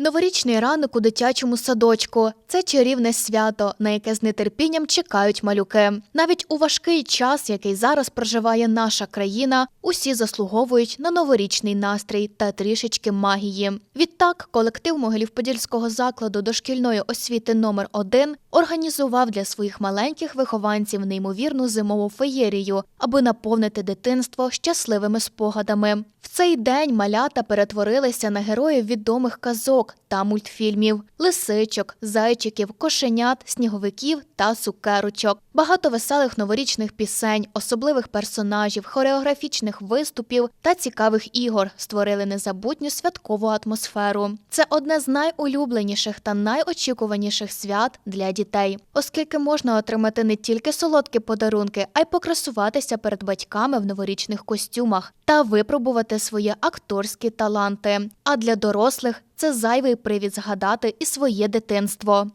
Новорічний ранок у дитячому садочку це чарівне свято, на яке з нетерпінням чекають малюки. Навіть у важкий час, який зараз проживає наша країна, усі заслуговують на новорічний настрій та трішечки магії. Відтак, колектив Могилів-Подільського закладу дошкільної освіти номер 1 організував для своїх маленьких вихованців неймовірну зимову феєрію, аби наповнити дитинство щасливими спогадами. В цей день малята перетворилися на героїв відомих казок та мультфільмів: лисичок, зайчиків, кошенят, сніговиків та цукерочок. Багато веселих новорічних пісень, особливих персонажів, хореографічних виступів та цікавих ігор створили незабутню святкову атмосферу. Це одне з найулюбленіших та найочікуваніших свят для дітей, оскільки можна отримати не тільки солодкі подарунки, а й покрасуватися перед батьками в новорічних костюмах та випробувати свої акторські таланти. А для дорослих це зайвий привід згадати і своє дитинство.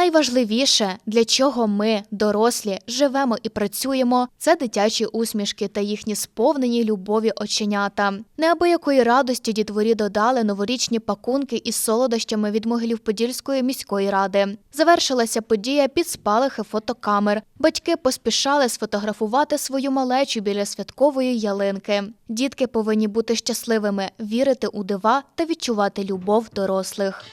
Найважливіше, для чого ми, дорослі, живемо і працюємо, це дитячі усмішки та їхні сповнені любові оченята. Неабиякої радості дітворі додали новорічні пакунки із солодощами від Могилів-Подільської міської ради. Завершилася подія під спалахи фотокамер. Батьки поспішали сфотографувати свою малечу біля святкової ялинки. Дітки повинні бути щасливими, вірити у дива та відчувати любов дорослих.